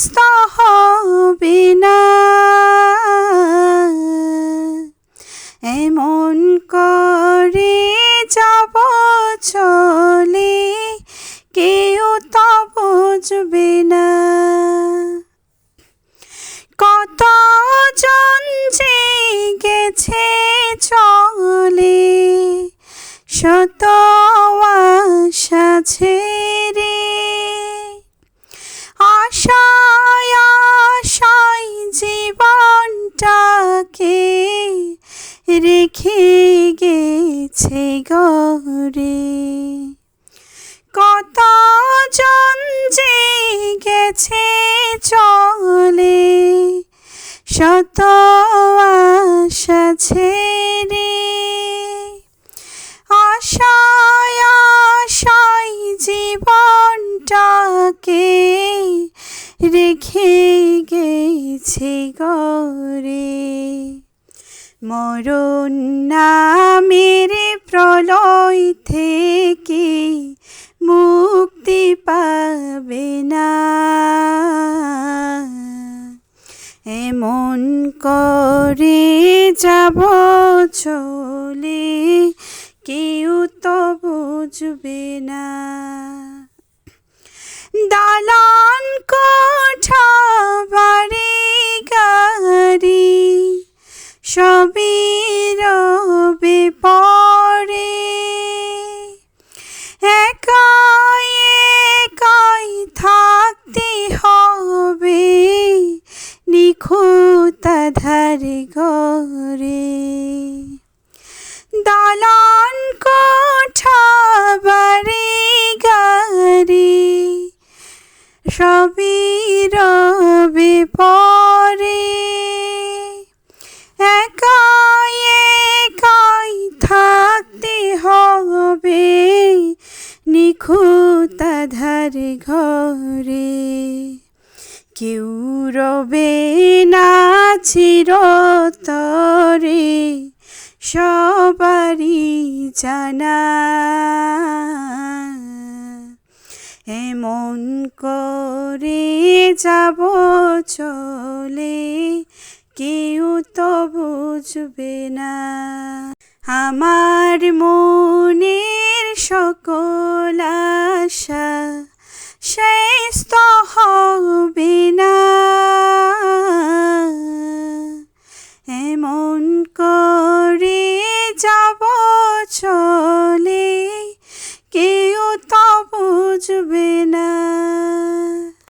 শেষ হবে না। এমন করে যাব চলে, কেউ তো বুঝবে না। কত জন যে গেছে চলে, শত রেখে গেছে গরে কত যে গেছে চলে, শত আশা ছেড়ে। আশায় আশায় জীবনটাকে রেখে গেছে গরে মরণ নামের প্রলয় থেকে মুক্তি পাবে না। এমন করে যাব চলে কেউ তো বুঝবে না। নিখুঁত ধারে ঘরে দালান কোঠা বাড়ি গাড়ি সবই রবে একাই একাই থাকতে হবে নিখুঁত ধারে ঘরে। কেউ রবে না চিরতরে, সবারই জানা। এমন করে যাব চলে, কেউ তো বুঝবে না। আমার মনের সকল আশা chase the whole be now.